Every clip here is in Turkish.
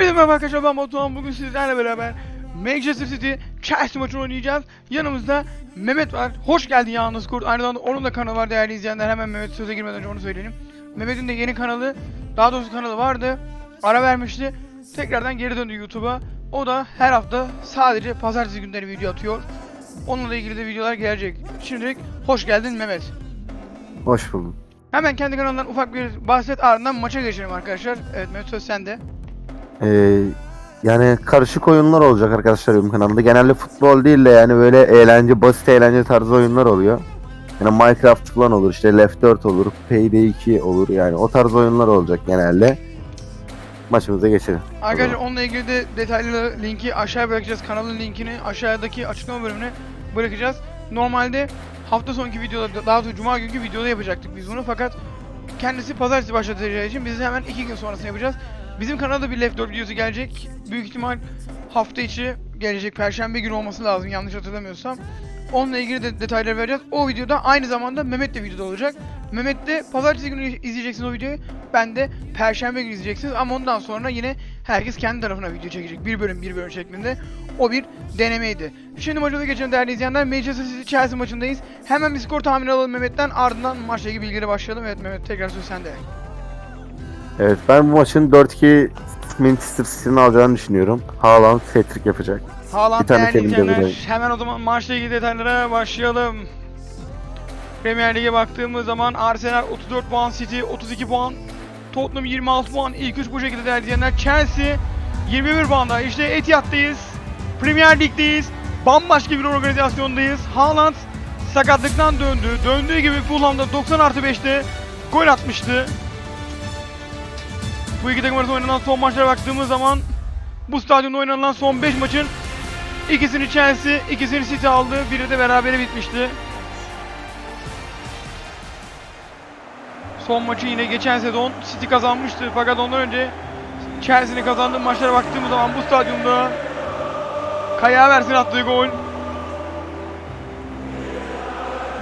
Hepinize merhaba arkadaşlar ben Batuhan bugün sizlerle beraber Manchester City Chelsea maçını oynayacağız. Yanımızda Mehmet var. Hoş geldin yalnız kurt. Aynı zamanda onun da kanalı var değerli izleyenler. Hemen Mehmet söze girmeden önce onu söyleyelim. Mehmet'in de yeni kanalı, daha doğrusu kanalı vardı. Ara vermişti. Tekrardan geri döndü YouTube'a. O da her hafta sadece pazartesi günleri video atıyor. Onunla ilgili de videolar gelecek. Şimdilik hoş geldin Mehmet. Hoş buldum. Hemen kendi kanalından ufak bir bahset ardından maça geçelim arkadaşlar. Evet Mehmet söz sende. Ee, yani karışık oyunlar olacak arkadaşlar benim kanalımda. Genelde futbol değil de yani böyle eğlence, basit eğlence tarzı oyunlar oluyor. Yani Minecraft falan olur, işte Left 4 olur, Payday 2 olur yani o tarz oyunlar olacak genelde. Maçımıza geçelim. Arkadaşlar onunla ilgili de detaylı linki aşağıya bırakacağız. Kanalın linkini aşağıdaki açıklama bölümüne bırakacağız. Normalde hafta sonki videoda, daha doğrusu cuma günkü videoda yapacaktık biz bunu fakat kendisi pazartesi başlatacağı için biz hemen iki gün sonrasını yapacağız. Bizim kanalda bir Left 4 videosu gelecek. Büyük ihtimal hafta içi gelecek. Perşembe günü olması lazım yanlış hatırlamıyorsam. Onunla ilgili de detayları vereceğiz. O videoda aynı zamanda Mehmet de videoda olacak. Mehmet de pazartesi günü izleyeceksiniz o videoyu. Ben de perşembe günü izleyeceksiniz. Ama ondan sonra yine herkes kendi tarafına video çekecek. Bir bölüm bir bölüm şeklinde. O bir denemeydi. Şimdi maça da geçelim değerli izleyenler. Manchester City Chelsea maçındayız. Hemen bir skor tahmini alalım Mehmet'ten. Ardından maçla ilgili bilgileri başlayalım. Evet Mehmet tekrar söz sende. Evet ben bu maçın 4-2 Manchester City'nin alacağını düşünüyorum. Haaland hat-trick yapacak. Haaland Bir tane terim de. Hemen o zaman maçla ilgili detaylara başlayalım. Premier Lig'e baktığımız zaman Arsenal 34 puan, City 32 puan, Tottenham 26 puan. İlk üç bu şekilde değerli izleyenler. Chelsea 21 puanda. İşte Etihad'dayız. Premier Lig'deyiz. Bambaşka bir organizasyondayız. Haaland sakatlıktan döndü. Döndüğü gibi Fulham'da 90 artı 5'te gol atmıştı. Bu iki takım oynanan son maçlara baktığımız zaman bu stadyumda oynanılan son 5 maçın ikisini Chelsea, ikisini City aldı. Biri de berabere bitmişti. Son maçı yine geçen sezon City kazanmıştı. Fakat ondan önce Chelsea'nin kazandığı maçlara baktığımız zaman bu stadyumda Kaya Havertz'in attığı gol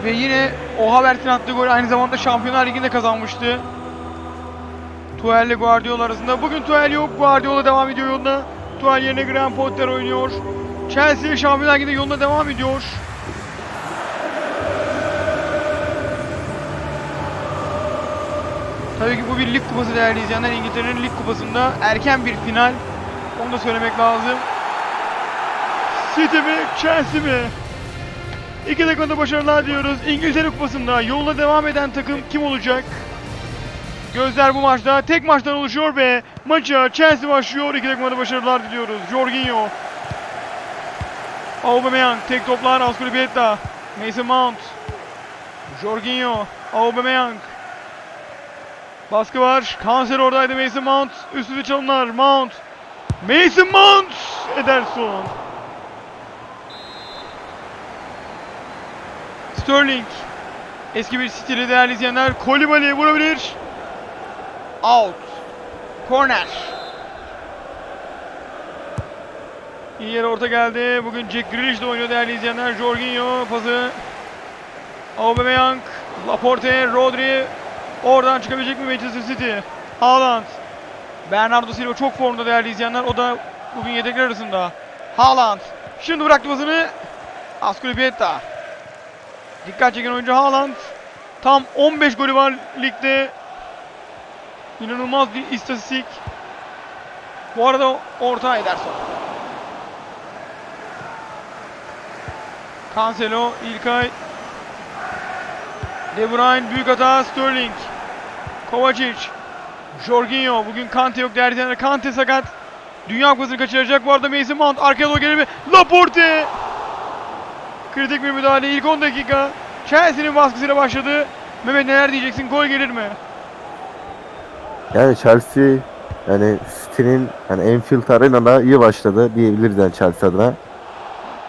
ve yine o Havertz'in attığı gol aynı zamanda Şampiyonlar Ligi'nde kazanmıştı. Tuchel ile Guardiola arasında. Bugün Tuchel yok. Guardiola devam ediyor yoluna. Tuchel yerine Graham Potter oynuyor. Chelsea Şampiyonlar Ligi'nde yoluna devam ediyor. Tabii ki bu bir lig kupası değerli izleyenler. İngiltere'nin lig kupasında erken bir final. Onu da söylemek lazım. City mi, Chelsea mi? İki takımda başarılar diyoruz. İngiltere kupasında yoluna devam eden takım kim olacak? Gözler bu maçta tek maçtan oluşuyor ve maça Chelsea başlıyor. İki takıma da başarılar diliyoruz. Jorginho. Aubameyang tek toplar Azpilicueta. Mason Mount. Jorginho. Aubameyang. Baskı var. Kanser oradaydı Mason Mount. Üst üste çalımlar. Mount. Mason Mount. Ederson. Sterling. Eski bir stili değerli izleyenler. Kolibali vurabilir. Out. Corner. İyi yere orta geldi. Bugün Jack Grealish de oynuyor değerli izleyenler. Jorginho pası. Aubameyang. Laporte. Rodri. Oradan çıkabilecek mi Manchester City? Haaland. Bernardo Silva çok formda değerli izleyenler. O da bugün yedekler arasında. Haaland. Şimdi bıraktı pasını. Azpilicueta. Dikkat çeken oyuncu Haaland. Tam 15 golü var ligde. İnanılmaz bir istatistik. Bu arada orta Ederson. Cancelo, İlkay. De Bruyne büyük hata Sterling. Kovacic. Jorginho. Bugün Kante yok değerli izleyenler. Kante sakat. Dünya Kupası'nı kaçıracak. Bu arada Mason Mount arkaya doğru mi? Laporte. Kritik bir müdahale. İlk 10 dakika. Chelsea'nin baskısıyla başladı. Mehmet neler diyeceksin? Gol gelir mi? Yani Chelsea yani City'nin yani Anfield Arena'da iyi başladı diyebiliriz yani Chelsea adına.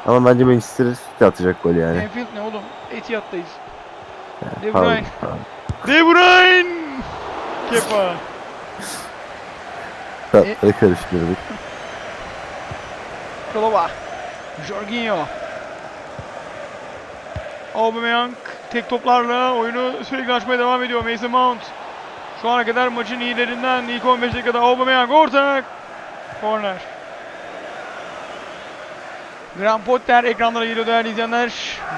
Ama bence Manchester City atacak gol yani. Enfield ne oğlum? Etihad'dayız. De Bruyne. De Bruyne! Kepa. Tatları karıştırdık. Kolova. Jorginho. Aubameyang tek toplarla oyunu sürekli açmaya devam ediyor. Mason Mount. Şu ana kadar maçın iyilerinden ilk 15 dakikada Aubameyang orta. Corner. Graham Potter ekranlara geliyor değerli izleyenler.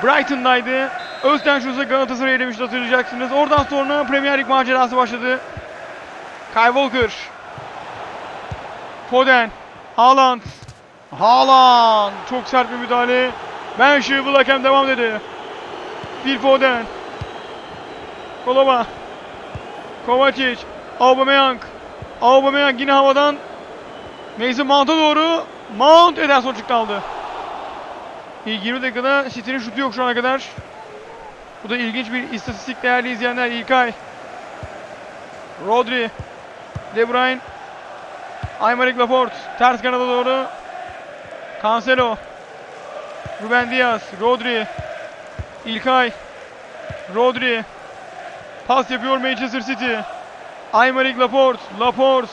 Brighton'daydı. Özten Şuz'a Galatasaray'a elemişti hatırlayacaksınız. Oradan sonra Premier Lig macerası başladı. Kyle Walker. Foden. Haaland. Haaland. Çok sert bir müdahale. Ben Şıbıl hakem devam dedi. Phil Foden. Kolova. Kovacic. Aubameyang. Aubameyang yine havadan Mason Mount'a doğru. Mount Ederson çıktı aldı. İlk 20 dakikada City'nin şutu yok şu ana kadar. Bu da ilginç bir istatistik değerli izleyenler. İlkay. Rodri. De Bruyne. Aymeric Laporte. Ters kanada doğru. Cancelo. Ruben Diaz. Rodri. İlkay. Rodri. Pas yapıyor Manchester City. Aymeric Laporte. Laporte.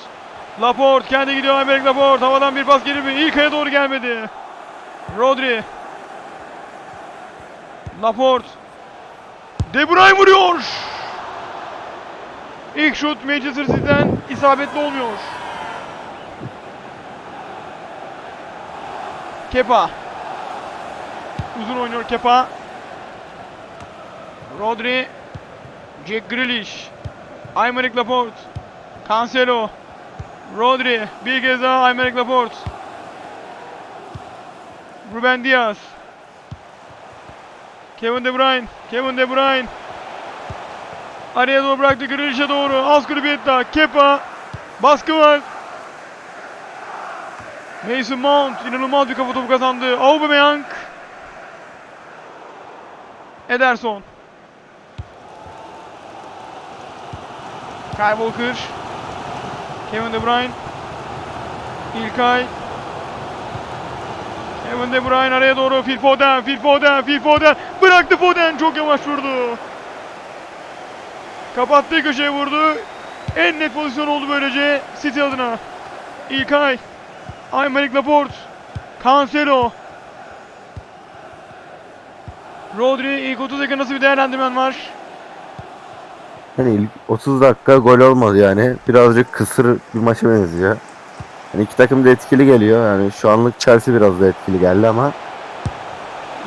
Laporte kendi gidiyor Aymeric Laporte. Havadan bir pas gelir mi? İlkay'a doğru gelmedi. Rodri. Laporte. De Bruyne vuruyor. İlk şut Manchester City'den isabetli olmuyor. Kepa. Uzun oynuyor Kepa. Rodri. Jack Grealish. Aymeric Laporte. Cancelo. Rodri. Bir kez daha Aymeric Laporte. Ruben Diaz. Kevin De Bruyne. Kevin De Bruyne. Araya doğru bıraktı Grealish'e doğru. Azkurubiyetta. Kepa. Baskı var. Mason Mount inanılmaz bir kafa topu kazandı. Aubameyang. Ederson. Kyle Walker. Kevin De Bruyne. İlkay. Kevin De Bruyne araya doğru. Phil Foden. Phil Foden. Phil Foden. Bıraktı Foden. Çok yavaş vurdu. Kapattığı köşeye vurdu. En net pozisyon oldu böylece City adına. İlkay. Aymeric Laporte. Cancelo. Rodri ilk 30 dakika nasıl bir değerlendirmen var? Yani ilk 30 dakika gol olmadı yani. Birazcık kısır bir maça benziyor. Yani iki takım da etkili geliyor. Yani şu anlık Chelsea biraz da etkili geldi ama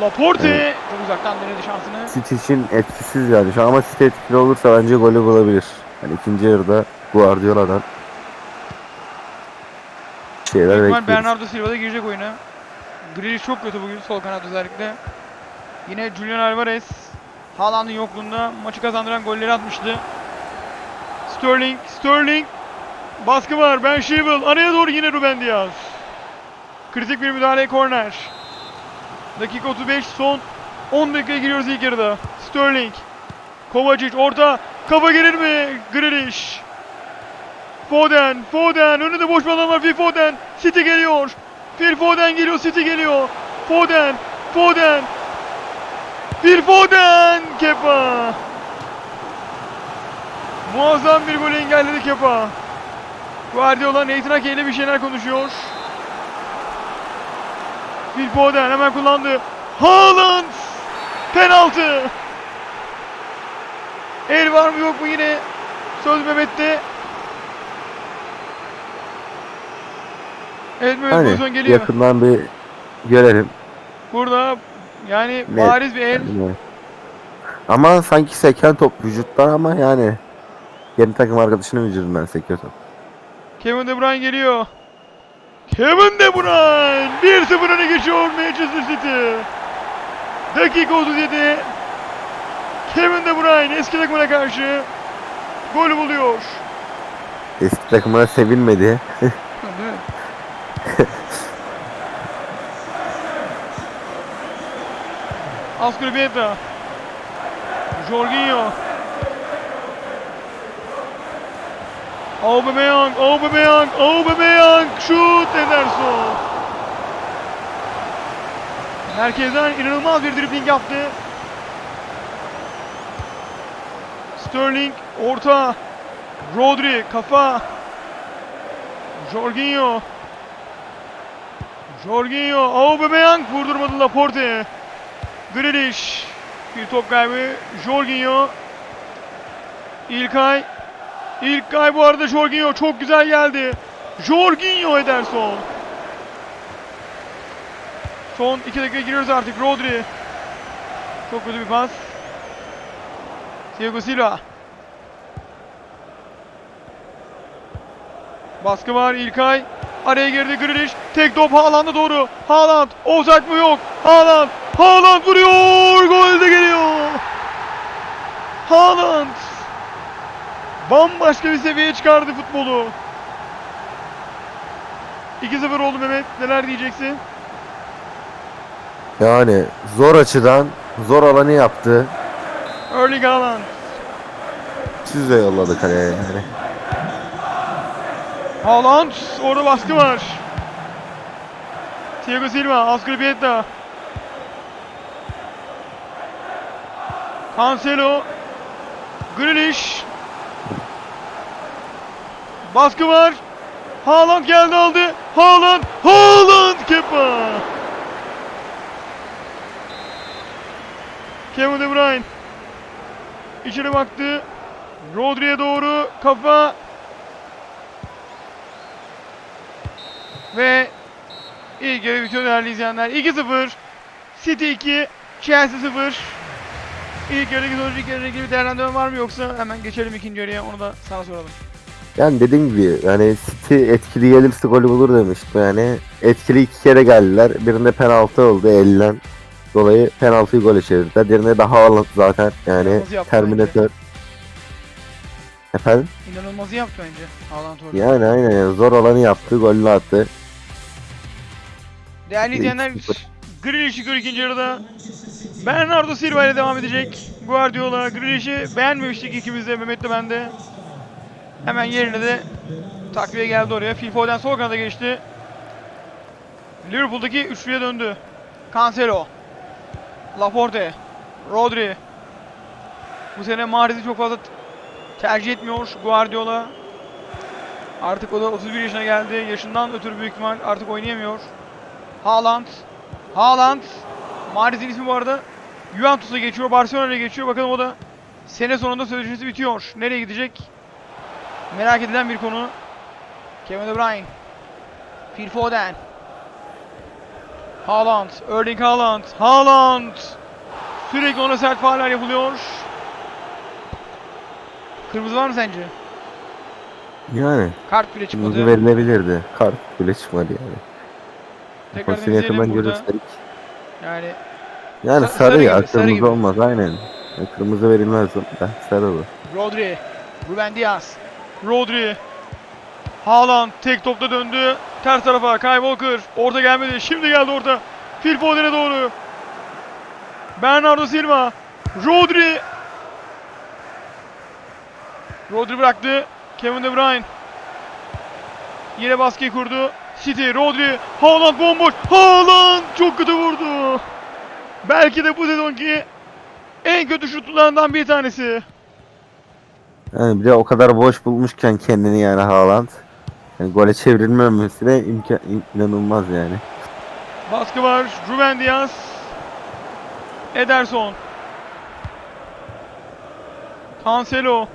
Laporte Evet. çok uzaktan denedi şansını. City için etkisiz yani. Şu an ama City etkili olursa bence golü bulabilir. Yani ikinci yarıda Guardiola'dan şeyler bekliyoruz. Bernardo Silva da girecek oyuna. Grealish çok kötü bugün sol kanat özellikle. Yine Julian Alvarez Haaland'ın yokluğunda maçı kazandıran golleri atmıştı. Sterling, Sterling baskı var. Ben Chilwell araya doğru yine Ruben Diaz. Kritik bir müdahale korner. Dakika 35 son 10 dakikaya giriyoruz ilk yarıda. Sterling, Kovacic orta kafa gelir mi? Grealish. Foden, Foden, önünde boş bir alan var Phil Foden, City geliyor. Phil Foden geliyor, City geliyor. Foden, Foden. Phil Foden, Kepa. Muazzam bir golü engelledi Kepa. Guardiola Nathan Ake ile bir şeyler konuşuyor. Phil Foden hemen kullandı. Haaland! Penaltı! El var mı yok mu yine? Söz Mehmet'te. Evet Mehmet Hani pozisyon geliyor. yakından bir görelim. Burada yani Net. bariz bir el. Ama sanki seken top vücuttan ama yani yeni takım arkadaşının vücudundan sekiyor top. Kevin De Bruyne geliyor. Kevin De Bruyne 1-0 öne geçiyor Manchester City. Dakika 37. Kevin De Bruyne eski takımına karşı gol buluyor. Eski takımına sevinmedi. Azpilicueta. Jorginho. Aubameyang, Aubameyang, Aubameyang şut Ederson. Merkezden inanılmaz bir dribling yaptı. Sterling orta. Rodri kafa. Jorginho. Jorginho. Aubameyang vurdurmadı Laporte. Grealish. Bir top kaybı. Jorginho. İlkay. İlkay bu arada Jorginho çok güzel geldi. Jorginho Ederson. Son 2 dakika giriyoruz artık. Rodri. Çok kötü bir pas. Thiago Silva. Baskı var İlkay. Araya girdi Grealish. Tek top Haaland'a doğru. Haaland. Offside mı yok? Haaland. Haaland vuruyor. Gol de geliyor. Haaland. Bambaşka bir seviyeye çıkardı futbolu. 2-0 oldu Mehmet. Neler diyeceksin? Yani zor açıdan zor alanı yaptı. Erling Haaland. Siz de yolladı kaleye yani. Haaland. Orada baskı var. Thiago Silva. Azpilicueta. Cancelo. Grealish. Baskı var. Haaland geldi aldı. Haaland. Haaland. Kepa. Kevin De Bruyne. İçeri baktı. Rodri'ye doğru kafa. Ve ilk yarı bitiyor değerli izleyenler. 2-0. City 2. Chelsea 0. İlk yarıdaki sonucu ilk yarıyla ilgili bir değerlendirme var mı yoksa hemen geçelim ikinci yarıya onu da sana soralım. Yani dediğim gibi yani City etkili gelirse golü bulur demiştim yani. Etkili iki kere geldiler. Birinde penaltı oldu elinden. Dolayı penaltıyı gole çevirdiler. Diğerinde daha Haaland zaten yani Terminator. Efendim? İnanılmaz iyi yaptı bence Haaland orada. Yani aynen yani zor alanı yaptı, golünü attı. Değerli izleyenler 2-0. Grealish'i gör ikinci yarıda. Bernardo Silva ile devam edecek. Guardiola Grealish'i beğenmemiştik ikimiz de Mehmet de ben de. Hemen yerine de takviye geldi oraya. Phil Foden sol kanada geçti. Liverpool'daki üçlüye döndü. Cancelo. Laporte. Rodri. Bu sene Mahrez'i çok fazla tercih etmiyor Guardiola. Artık o da 31 yaşına geldi. Yaşından ötürü büyük ihtimal artık oynayamıyor. Haaland. Haaland. Mahrez'in ismi bu arada. Juventus'a geçiyor, Barcelona'ya geçiyor. Bakalım o da sene sonunda sözleşmesi bitiyor. Nereye gidecek? Merak edilen bir konu. Kevin De Bruyne. Phil Foden. Haaland. Erling Haaland. Haaland. Sürekli ona sert fauller yapılıyor. Kırmızı var mı sence? Yani Kart bile kırmızı çıkmadı. verilebilirdi. Kart bile çıkmadı yani. Tekrar yakından izleyelim burada. görürsek. Yani Yani Sa- sarı, sarı ya gibi, sarı kırmızı gibi. olmaz aynen. Ya kırmızı verilmez da sarı bu. Rodri, Ruben Diaz, Rodri, Haaland tek topta döndü. Ters tarafa Kyle Walker. Orta gelmedi. Şimdi geldi orta. Phil Foden'e doğru. Bernardo Silva. Rodri. Rodri bıraktı. Kevin De Bruyne. Yine baskıyı kurdu. City, Rodri, Haaland bomboş. Haaland çok kötü vurdu. Belki de bu sezonki en kötü şutlarından bir tanesi. Yani bir de o kadar boş bulmuşken kendini yani Haaland. Yani gole çevrilmemesi de imkan inanılmaz yani. Baskı var. Ruben Diaz. Ederson. Cancelo.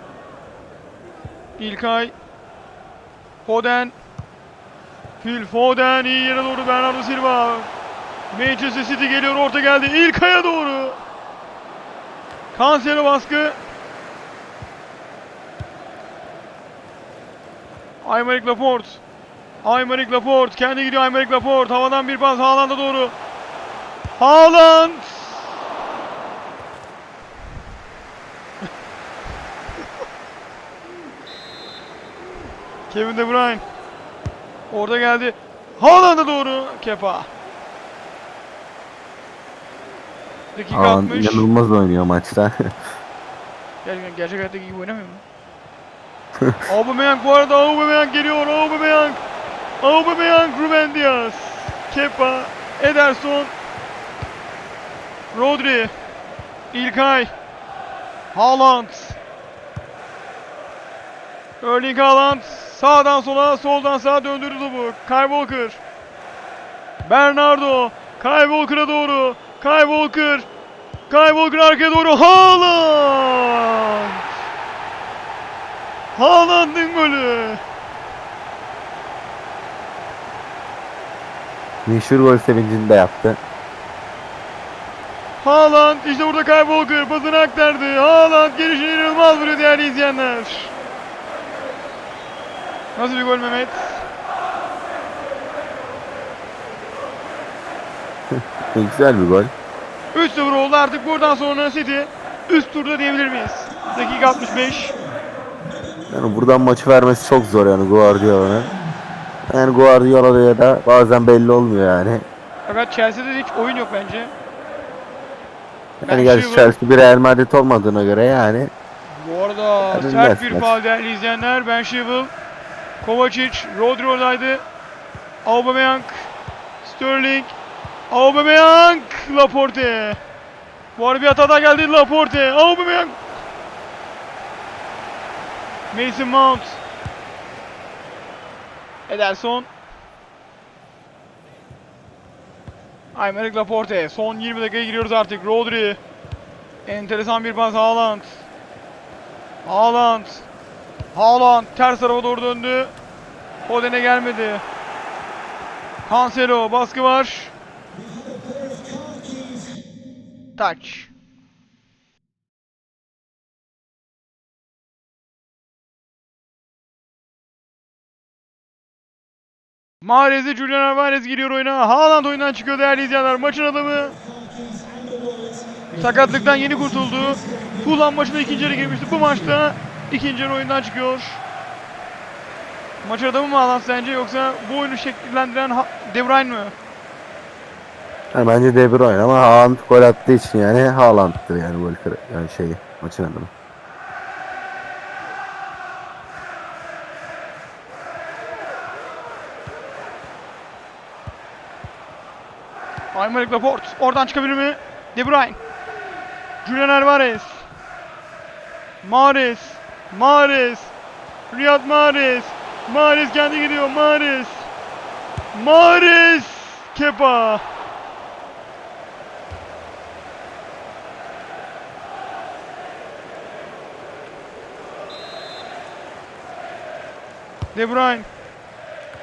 İlkay. Foden. Phil Foden iyi yere doğru Bernardo Silva. Manchester City geliyor orta geldi. İlkay'a doğru. Cancelo baskı. Aymeric Laporte. Aymeric Laporte kendi gidiyor Aymeric Laporte havadan bir pas Haaland'a doğru. Haaland! Kevin De Bruyne. Orada geldi. Haaland'a doğru. Kepa. Dakika Haaland 60. inanılmaz oynuyor maçta. Gerçekten gerçek hayattaki gibi oynamıyor mu? Aubameyang bu arada Aubameyang geliyor Aubameyang. Aubameyang Ruben Diaz. Kepa. Ederson. Rodri. İlkay. Haaland. Erling Haaland. Sağdan sola, soldan sağa döndürdü topu. Kyle Walker. Bernardo. Kyle Walker'a doğru. Kyle Walker. Kyle Walker arkaya doğru. Haaland. Haaland'ın golü. Meşhur gol sevincini de yaptı. Haaland işte burada Kyle Walker pasını aktardı. Haaland gelişine inanılmaz vuruyor değerli izleyenler. Nasıl bir gol Mehmet? Güzel bir gol. 3-0 oldu artık buradan sonra City üst turda diyebilir miyiz? Dakika 65. Yani buradan maçı vermesi çok zor yani Guardiola'nın. Yani Guardiola'ya da bazen belli olmuyor yani. Fakat Chelsea'de de hiç oyun yok bence. Ben Yani gerçi şu- Chelsea bir Real Madrid olmadığına göre yani. Bu arada sert bir faul değerli izleyenler. Ben Şivel, Kovacic, Rodri oradaydı. Aubameyang, Sterling, Aubameyang, Laporte. Bu arada bir hata daha geldi Laporte, Aubameyang. Mason Mount. Ederson. Aymeric Laporte. Son 20 dakikaya giriyoruz artık. Rodri. Enteresan bir pas Haaland. Haaland. Haaland ters tarafa doğru döndü. Foden'e gelmedi. Cancelo baskı var. Touch. Mahrez'e Julian Alvarez giriyor oyuna. Haaland oyundan çıkıyor değerli izleyenler. Maçın adamı. Sakatlıktan yeni kurtuldu. Fulham maçında ikinci yarı girmişti. Bu maçta ikinci yarı oyundan çıkıyor. Maç adamı mı Haaland sence yoksa bu oyunu şekillendiren De Bruyne mi? yani bence De Bruyne ama Haaland gol attığı için yani Haaland'tır yani gol yani şeyi maçın adamı. Aymeric Laporte oradan çıkabilir mi? De Bruyne. Julian Alvarez. Mahrez. Mahrez. Riyad Mahrez. Mahrez kendi gidiyor. Mahrez. Mahrez. Kepa. De Bruyne.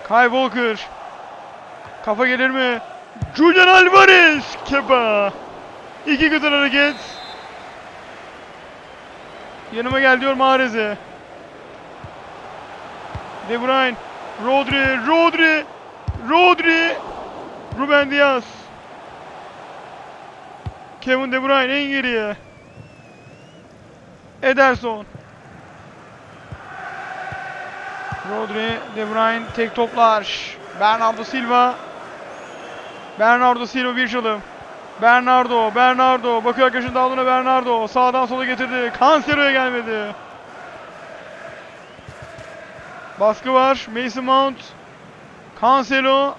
Kyle Walker. Kafa gelir mi? Julian Alvarez! Kepa! İki güzel hareket. Yanıma gel diyor Mahrez'e. De Bruyne. Rodri. Rodri. Rodri. Ruben Diaz. Kevin De Bruyne en geriye. Ederson. Rodri, De Bruyne tek toplar. Bernardo Silva. Bernardo Silva bir çalım. Bernardo, Bernardo. Bakıyor arkadaşın dağılığına Bernardo. Sağdan sola getirdi. Cancelo'ya gelmedi. Baskı var. Mason Mount. Cancelo.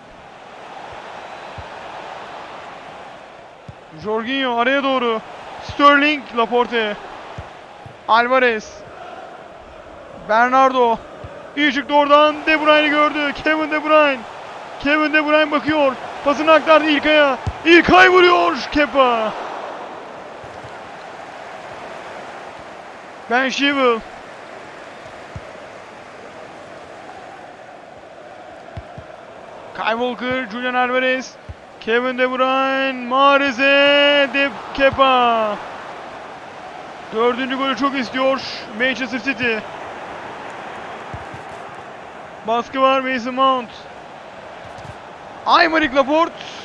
Jorginho araya doğru. Sterling, Laporte. Alvarez. Bernardo. İyi çıktı oradan. De Bruyne'i gördü. Kevin De Bruyne. Kevin De Bruyne bakıyor. Pasını aktardı İlkay'a. İlkay vuruyor. Kepa. Ben Şivel. Kyle Walker, Julian Alvarez, Kevin De Bruyne, Mahrez'e, De Kepa. Dördüncü golü çok istiyor Manchester City. Baskı var Mason Mount. Aymeric Laporte.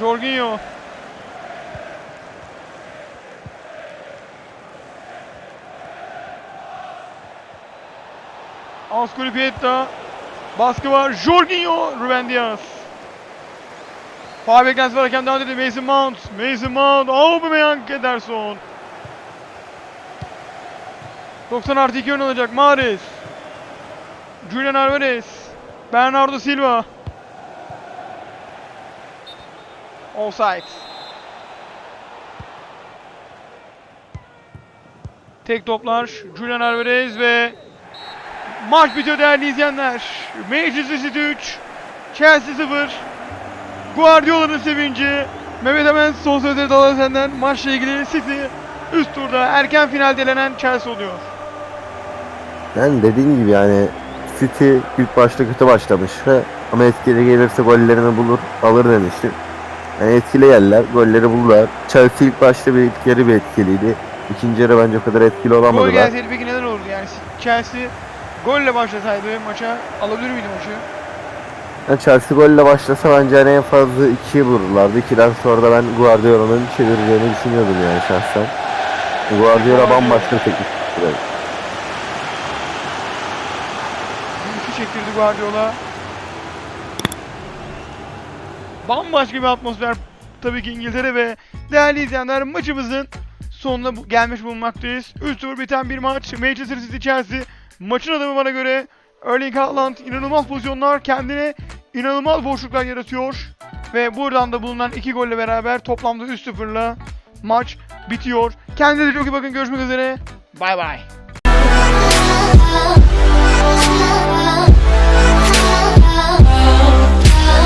Jorginho. Ascolipieta. Baskı var. Jorginho. Ruben Diaz. Faal beklentisi var. Hakem devam ediyor. Mason Mount. Mason Mount. Aubameyang Ederson. 90 artı 2 ön alacak. Mahrez. Julian Alvarez. Bernardo Silva. Offside. Tek toplar. Julian Alvarez ve maç bitiyor değerli izleyenler. Manchester City 3, Chelsea 0. Guardiola'nın sevinci. Mehmet hemen son sözleri de alalım senden. Maçla ilgili City üst turda erken finalde elenen Chelsea oluyor. Yani dediğim gibi yani City ilk başta kötü başlamıştı ama etkili gelirse gollerini bulur, alır demiştim. Yani etkili yerler, golleri buldular. Chelsea ilk başta bir yarı bir etkiliydi. İkinci yarı bence o kadar etkili Gol olamadılar. gelseydi peki neler olurdu yani Chelsea golle başlasaydı maça alabilir miydi maçı? Yani Chelsea golle başlasa bence hani en fazla 2'yi vururlardı. 2'den sonra da ben Guardiola'nın çevireceğini düşünüyordum yani şahsen. Guardiola bambaşka teknik direktör. Yükü çektirdi Guardiola. Bambaşka bir atmosfer tabii ki İngiltere ve değerli izleyenler maçımızın sonuna bu- gelmiş bulunmaktayız. 3-0 biten bir maç. Manchester City Chelsea. Maçın adamı bana göre Erling Haaland inanılmaz pozisyonlar kendine inanılmaz boşluklar yaratıyor. Ve buradan da bulunan iki golle beraber toplamda 3-0'la maç bitiyor. Kendinize çok iyi bakın. Görüşmek üzere. Bay bay.